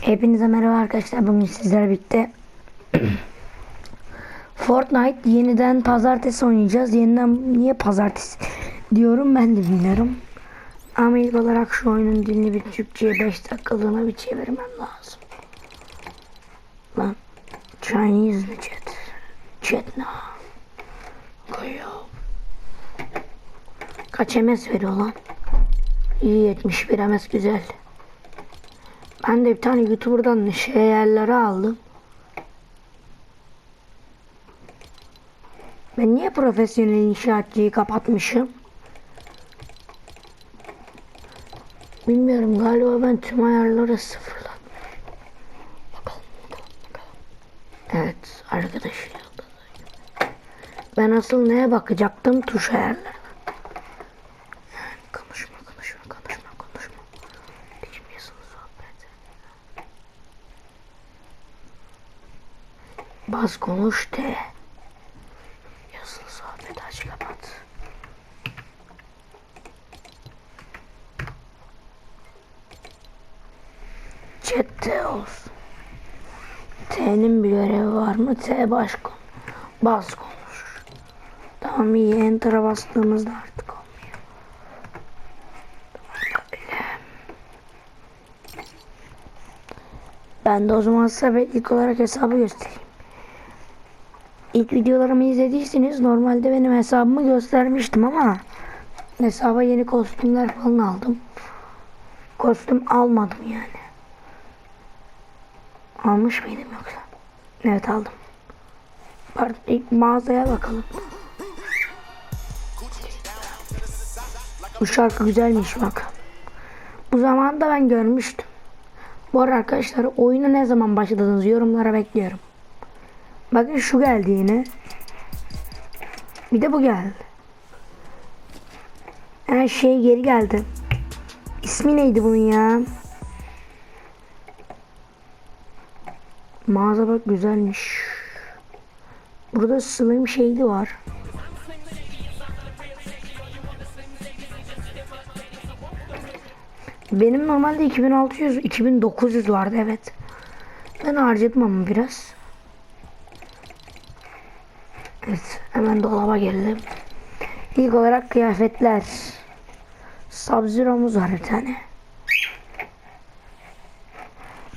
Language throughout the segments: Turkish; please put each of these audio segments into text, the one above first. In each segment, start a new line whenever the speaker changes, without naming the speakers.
Hepinize merhaba arkadaşlar. Bugün sizlerle birlikte Fortnite yeniden pazartesi oynayacağız. Yeniden niye pazartesi diyorum ben de bilmiyorum. Ama ilk olarak şu oyunun dilini bir Türkçe'ye 5 dakikalığına bir çevirmem lazım. Lan Chinese mi chat? Chat ne? Kaç MS veriyor lan? İyi 71 MS güzel. Ben de bir tane YouTuber'dan şey aldım. Ben niye profesyonel inşaatçıyı kapatmışım? Bilmiyorum galiba ben tüm ayarları sıfırladım. Bakalım bakalım bakalım. Evet arkadaş. Ben asıl neye bakacaktım? Tuş ayarlarına. Bas konuş de. Yazılı sohbet aç kapat. Chat'te olsun. T'nin bir görevi var mı? T baş konu. Bas konuş. Tamam iyi enter'a bastığımızda artık olmuyor. Ben de o zaman size ilk olarak hesabı göstereyim. İlk videolarımı izlediyseniz normalde benim hesabımı göstermiştim ama hesaba yeni kostümler falan aldım. Kostüm almadım yani. Almış mıydım yoksa? Evet aldım. Pardon ilk mağazaya bakalım. Bu şarkı güzelmiş bak. Bu zamanda ben görmüştüm. Bu arkadaşlar oyuna ne zaman başladınız yorumlara bekliyorum. Bakın şu geldi yine. Bir de bu geldi. Her şey geri geldi. İsmi neydi bunun ya? Mağaza bak güzelmiş. Burada slime şeydi var. Benim normalde 2600 2900 vardı evet. Ben harcadım ama biraz. Evet hemen dolaba geldim. İlk olarak kıyafetler. Sub-Zero'muz var bir tane.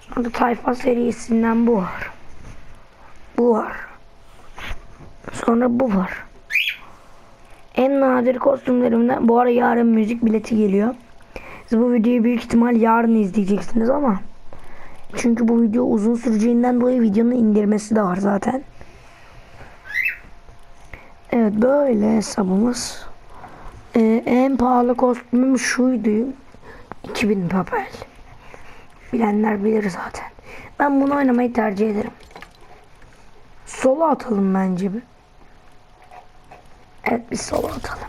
Sonra Tayfa serisinden bu var. Bu var. Sonra bu var. En nadir kostümlerimden bu ara yarın müzik bileti geliyor. Siz bu videoyu büyük ihtimal yarın izleyeceksiniz ama çünkü bu video uzun süreceğinden dolayı videonun indirmesi de var zaten. Evet böyle hesabımız. Ee, en pahalı kostümüm şuydu. 2000 papel. Bilenler bilir zaten. Ben bunu oynamayı tercih ederim. Solo atalım bence bir. Evet bir solo atalım.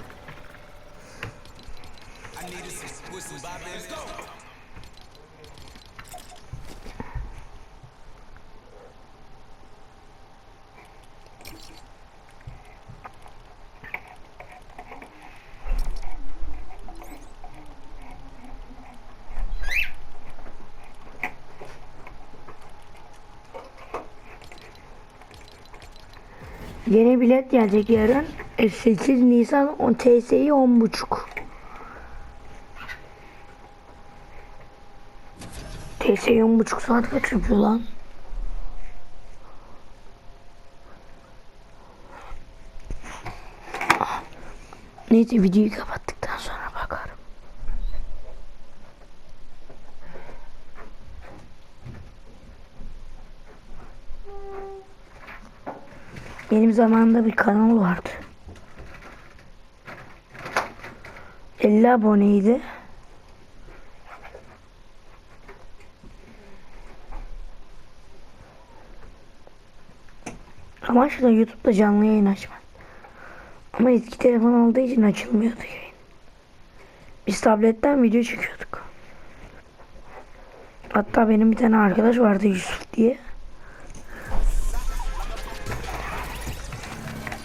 Yeni bilet gelecek yarın. E, 8 Nisan 10 TS'yi 10.5. TS'yi 10.5 saat kaç yapıyor lan? Neyse videoyu kapattıktan sonra bakarım. Benim zamanında bir kanal vardı. 50 aboneydi. Amaç da YouTube'da canlı yayın açmak. Ama eski telefon olduğu için açılmıyordu yayın. Biz tabletten video çekiyorduk. Hatta benim bir tane arkadaş vardı Yusuf diye.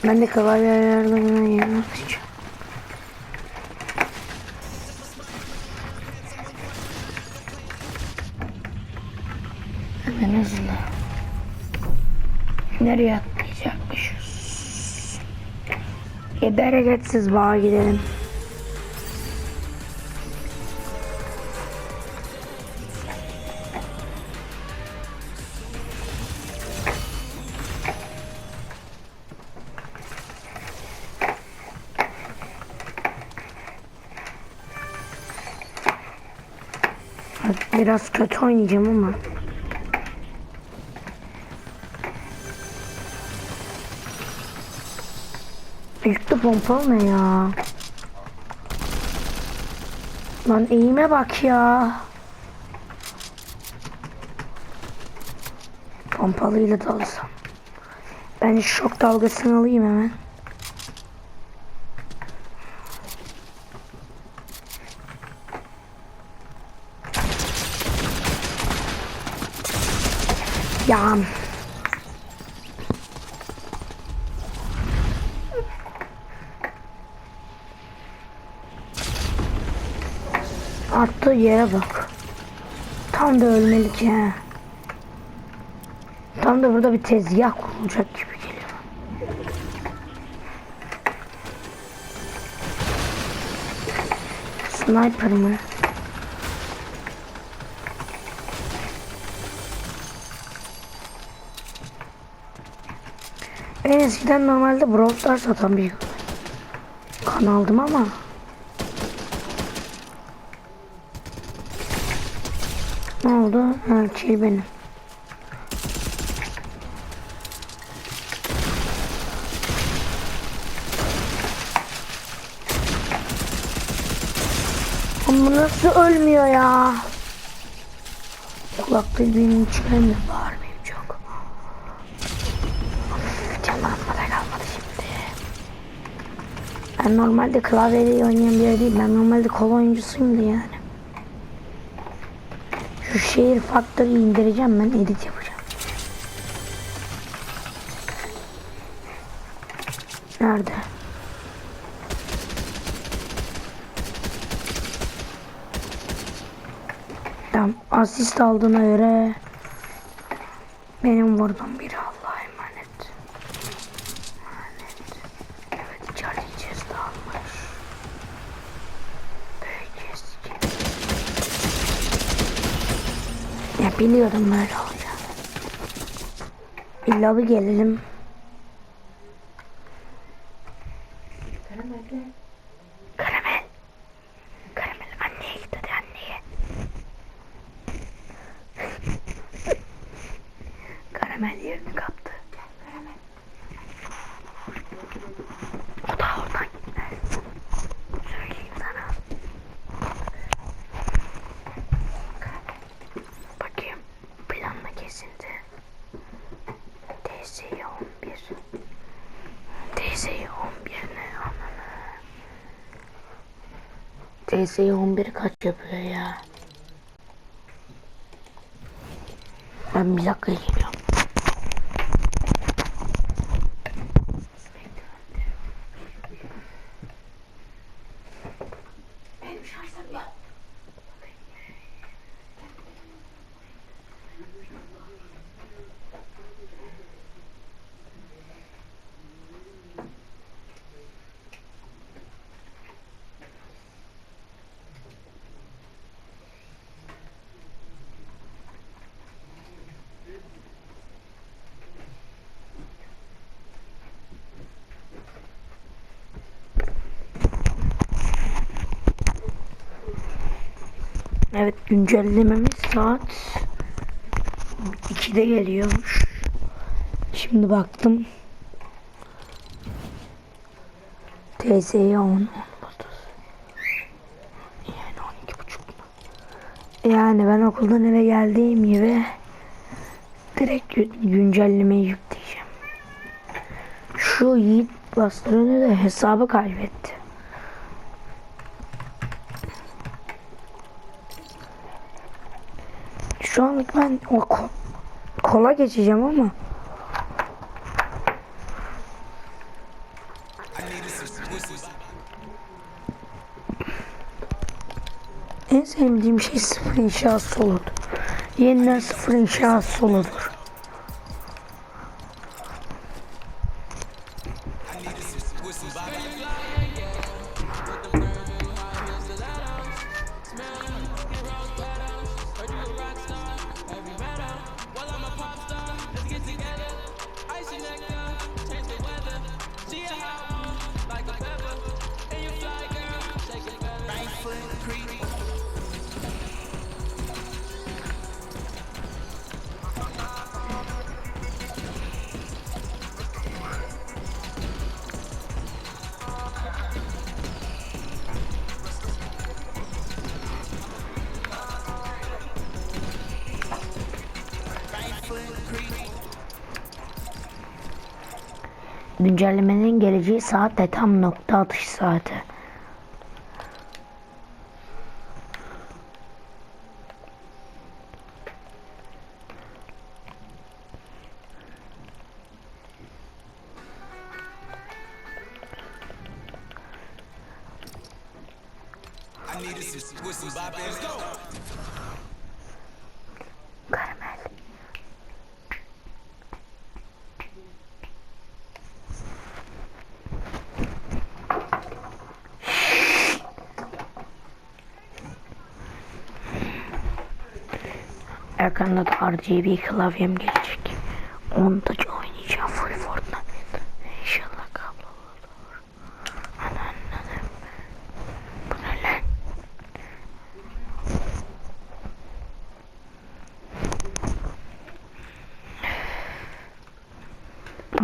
Ben de ayarlarına yemek için. Hemen hızlı. Nereye atlayacakmışız? E bereketsiz bağa gidelim. Biraz kötü oynayacağım ama. Yüklü pompalı ne ya? Lan eğime bak ya. Pompalıyla da alsam. Ben şok dalgasını alayım hemen. Ya. Attığı yere bak. Tam da ölmelik ya. Tam da burada bir tezgah kurulacak gibi geliyor. Sniper mı? Ben eskiden normalde Brawl Stars satan bir kanaldım ama Ne oldu? Ha, şey benim. Ama nasıl ölmüyor ya? Kulaklığı benim içime bağırmayayım çok. Of, Canlanmada kalmadı şimdi. Ben normalde klavyeyle oynayan biri değil. Ben normalde kol oyuncusuyum da yani. Şehir faktörü indireceğim ben edit yapacağım. Nerede? Tamam asist aldığına göre benim vurdum Allah'a Ya biliyordum böyle olacağını. İlla bir gelelim. DS'ye 11 kaç yapıyor ya? Ben bir dakika geliyorum. Evet güncellememiz saat 2'de geliyormuş. Şimdi baktım. TS'ye 10, 10 Yani 12 buçuk. Yani ben okuldan eve geldiğim gibi direkt gü- güncellemeyi yükleyeceğim. Şu Yiğit bastırını da hesabı kaybetti. Şu anlık ben o ko- kola geçeceğim ama en sevdiğim şey sıfır inşası olurdu. Yeniden sıfır inşaat soludur. Güncellemenin geleceği saat de tam nokta atış saati.
Let's go.
Ekranda da RGB klavyem gelecek. Onu da oynayacağım full Fortnite. İnşallah kablolu olur. Ana anladım. Bu ne lan?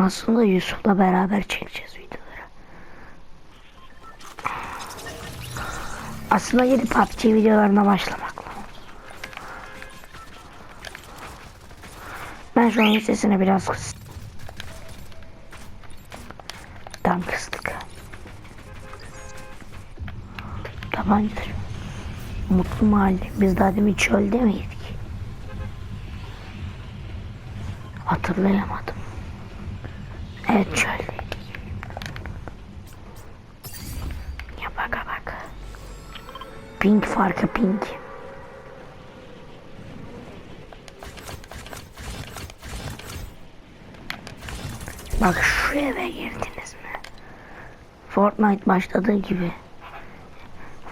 Aslında Yusuf'la beraber çekeceğiz videoları. Aslında yeni PUBG videolarına başlamak Ben şu an sesini biraz kıs. Tam kıstık. Tabancadır. Mutlu mahalle. Biz daha demin çölde miydik? Hatırlayamadım. Evet çöldeydik. Ya baka bak. Pink farkı pink. Bak şu eve girdiniz mi? Fortnite başladığı gibi.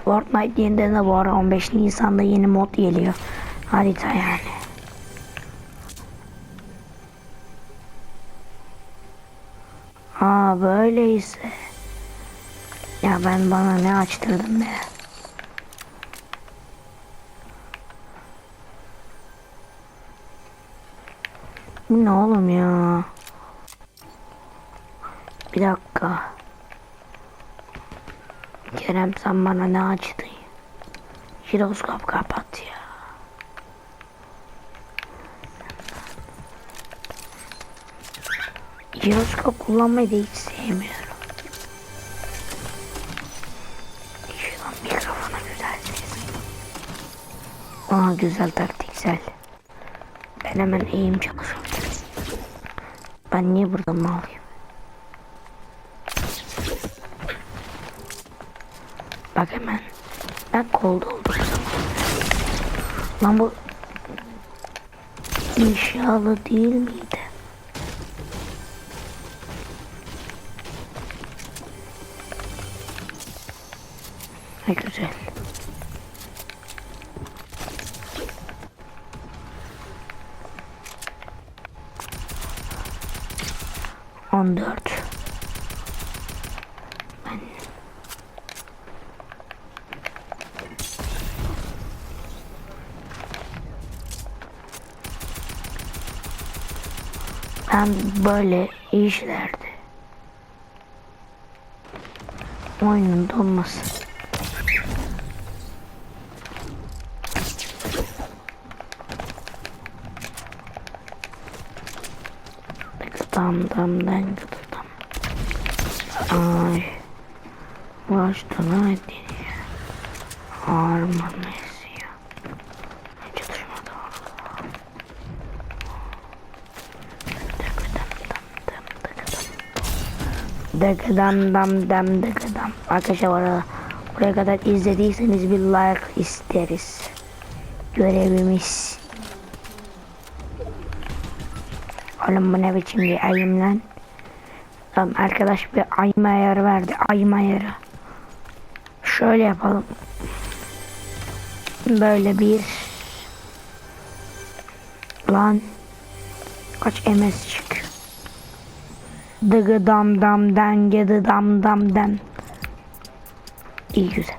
Fortnite yeniden de bu ara 15 Nisan'da yeni mod geliyor. Harita yani. Aa böyleyse. Ya ben bana ne açtırdım be. Bu ne oğlum ya? Bir dakika. Kerem sen bana ne açtın? Jiroskop kapat ya. Jiroskop kullanmayı da hiç sevmiyorum. Mikrofona güzel ses. Aa güzel taktiksel. Ben hemen eğim çalışıyorum. Ben niye burada mı alayım? Bak hemen. Ben kolda oldum zaman. Lan bu inşalı değil miydi? Ne güzel. On dört. Ben... Ben böyle işlerde oyunun donması. Dam dam den dam. Ay. Baştan hadi. Harman Degedam dam dam degedam. Arkadaşlar bu arada buraya kadar izlediyseniz bir like isteriz. Görevimiz. Oğlum bu ne biçim bir ayım lan. Tamam arkadaş bir ayma ayarı verdi. Ayma ayarı. Şöyle yapalım. Böyle bir lan kaç ms çık dıgı dam dam den gıdı dam dam den. İyi güzel.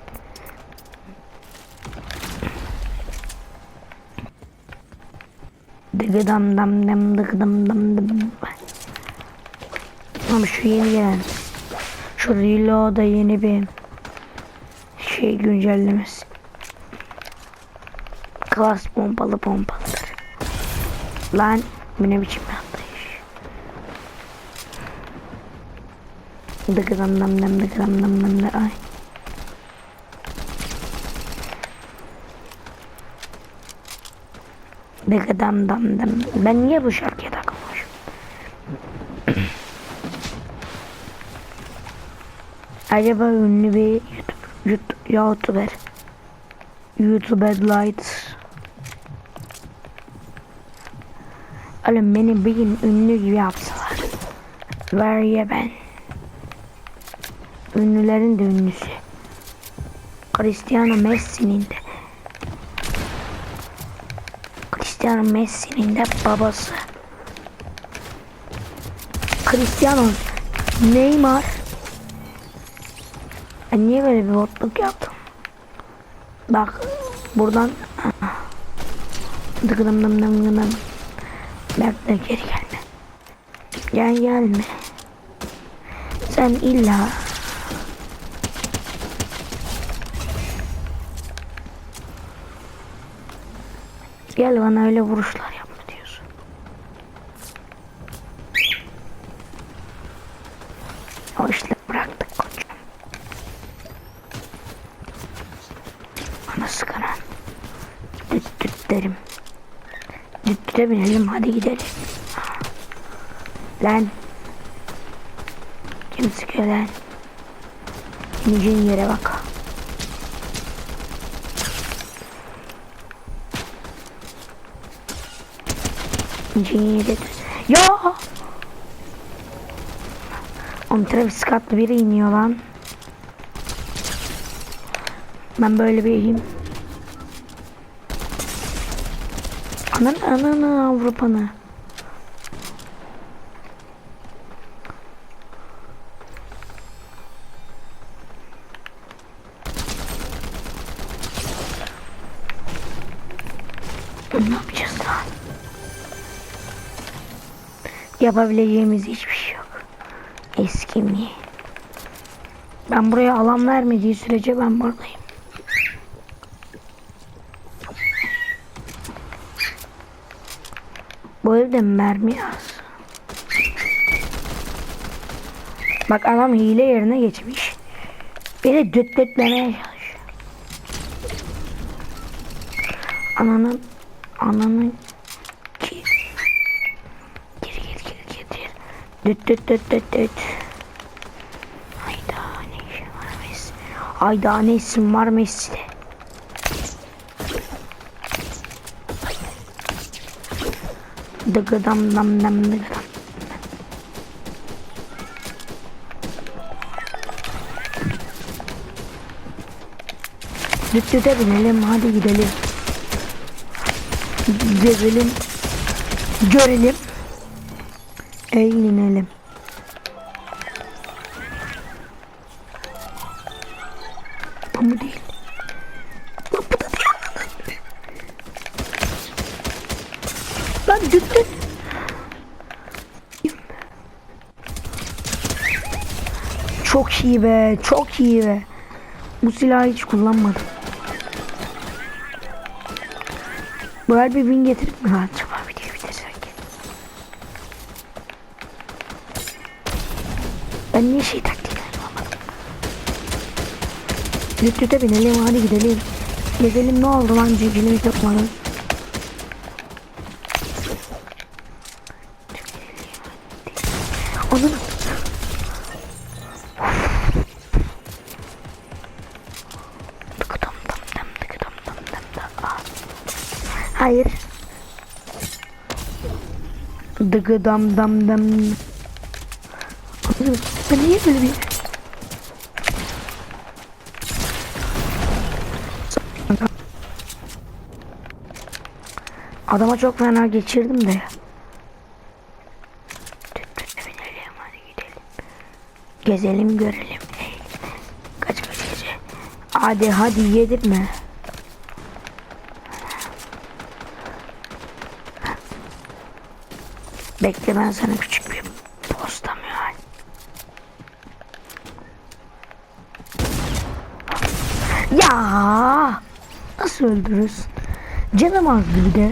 Dıgı dam dam dem dıgı dam dam dım ama şu yeni gelen şu reload'a yeni bir şey güncellemesi. Klas pompalı pompalıdır. Lan bu ne biçim bir Dıgıdam dam dam dıgıdam dam dam dam ay. Dıgıdam dam dam. Ben niye bu şarkıya takılmışım? Acaba ünlü bir YouTube, YouTube, YouTuber YouTuber Lights Oğlum beni bir gün ünlü gibi yapsalar Var ya ben Ünlülerin de ünlüsü Cristiano Messi'nin de Cristiano Messi'nin de babası Cristiano Neymar Ben niye böyle bir botluk yaptım Bak buradan dıgıdım dım dım dım dım. Geri gelme. Gel gelme. Sen illa Gel bana öyle vuruşlar yapma diyorsun. O işleri bıraktık koçum. Bana sıkaran. Düt düt derim. Düt düte binelim hadi gidelim. Lan. Kim sıkıyor lan? İneceğin yere bak. Düz. Ya! Oğlum Travis Scott'lı biri iniyor lan. Ben böyle bir iyiyim. Anan ananı Avrupa'nı. Yapabileceğimiz hiçbir şey yok. Eski mi? Ben buraya alan vermediği sürece ben buradayım. Bu evde mermi az. Bak adam hile yerine geçmiş. Beni dütletlemeye çalışıyor. Ananın ananın Düt düt düt düt düt. Hayda ne işin var Messi? Hayda ne isim var Messi'de? Dıgıdam dam dam dıgıdam. Düt düte binelim hadi gidelim. Gezelim. Görelim. Eğlenelim. Bu mu değil? Bu bu da değil. Lan düt. Çok iyi be, çok iyi be. Bu silahı hiç kullanmadım. Buraya bir bin getirip mi acaba videoyu bitirsek? Ben niye şey taktikleri yapamadım? Düt düte binelim hadi gidelim. Gezelim ne oldu lan civcivimi yapmadım. Onun. Hayır. dıgı dam dam dam. Ben niye böyle bir... Adama çok fena geçirdim de. Binelim hadi gidelim. Gezelim görelim. Kaç kaç gece. Hadi hadi yedirme. Bekle ben sana küçük bir postam yani. Ya nasıl öldürürsün? Canım azdı bir de.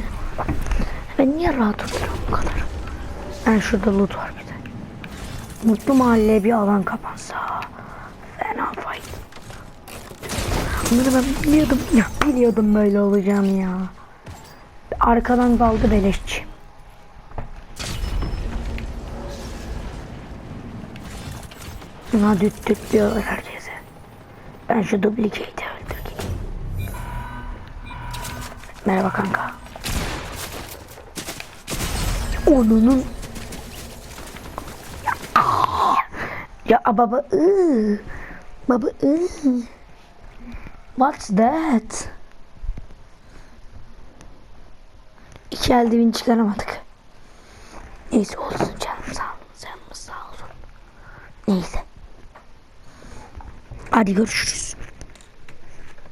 Ben niye rahat oturuyorum bu kadar? Ben şurada loot var bir de. Mutlu mahalleye bir alan kapansa. Fena fight. Bunları ben biliyordum. Ya, biliyordum böyle olacağını ya. Arkadan daldı beleşçi. Buna düt düt diyorlar herkese. Ben şu duplikeyi Merhaba kanka. Onunun ya baba ıı. Baba ıı. What's that? İki eldiven çıkaramadık. Neyse olsun canım sağ olun. Canımız sağ olsun. Neyse. Hadi görüşürüz.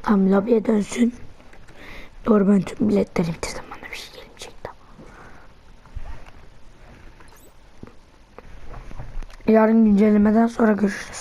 Tam lobiye dönsün. Doğru ben tüm biletleri bitirdim. Bana bir şey gelmeyecek tamam. Yarın güncellemeden sonra görüşürüz.